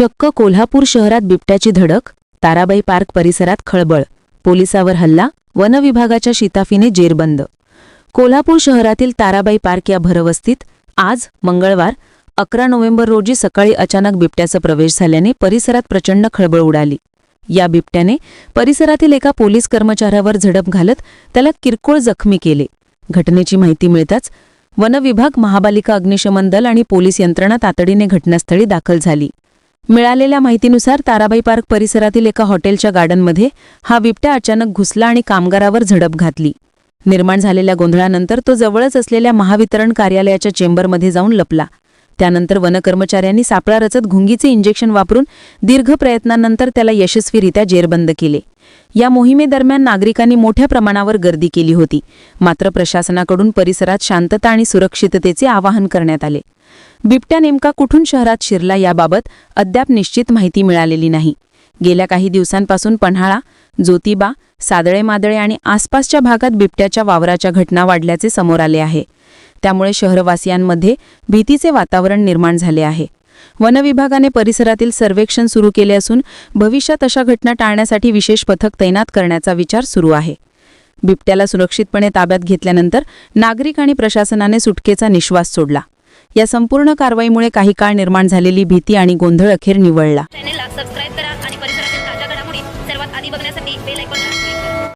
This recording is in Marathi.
चक्क कोल्हापूर शहरात बिबट्याची धडक ताराबाई पार्क परिसरात खळबळ पोलिसावर हल्ला वन विभागाच्या शिताफीने जेरबंद. कोल्हापूर शहरातील ताराबाई पार्क या भरवस्तीत आज मंगळवार अकरा नोव्हेंबर रोजी सकाळी अचानक बिबट्याचा प्रवेश झाल्याने परिसरात प्रचंड खळबळ उडाली. या बिबट्याने परिसरातील एका पोलीस कर्मचाऱ्यावर झडप घालत त्याला किरकोळ जखमी केले. घटनेची माहिती मिळताच वनविभाग महापालिका अग्निशमन दल आणि पोलीस यंत्रणा तातडीने घटनास्थळी दाखल झाली. मिळालेल्या माहितीनुसार ताराबाई पार्क परिसरातील एका हॉटेलच्या गार्डनमध्ये हा बिबट्या अचानक घुसला आणि कामगारावर झडप घातली. निर्माण झालेल्या गोंधळानंतर तो जवळच असलेल्या महावितरण कार्यालयाच्या चेंबरमध्ये जाऊन लपला. त्यानंतर वनकर्मचाऱ्यांनी सापळा रचत घुंगीचे इंजेक्शन वापरून दीर्घ प्रयत्नांनंतर त्याला यशस्वीरित्या जेरबंद केले. या मोहिमेदरम्यान नागरिकांनी मोठ्या प्रमाणावर गर्दी केली होती. मात्र प्रशासनाकडून परिसरात शांतता आणि सुरक्षिततेचे आवाहन करण्यात आले. बिबट्या नेमका कुठून शहरात शिरला याबाबत अद्याप निश्चित माहिती मिळालेली नाही. गेल्या काही दिवसांपासून पन्हाळा ज्योतिबा सादळे मादळे आणि आसपासच्या भागात बिबट्याच्या वावराच्या घटना वाढल्याचे समोर आले आहे. त्यामुळे शहरवासियांमध्ये भीतीचे वातावरण निर्माण झाले आहे. वन विभागाने परिसरातील सर्वेक्षण सुरू केले असून भविष्यात अशा घटना टाळण्यासाठी विशेष पथक तैनात करण्याचा विचार सुरू आहे. बिबट्याला सुरक्षितपणे ताब्यात घेतल्यानंतर नागरिक आणि प्रशासनाने सुटकेचा निश्वास सोडला. या संपूर्ण कारवाईमुळे काही काळ निर्माण झालेली भीती आणि गोंधळ अखेर निवळला.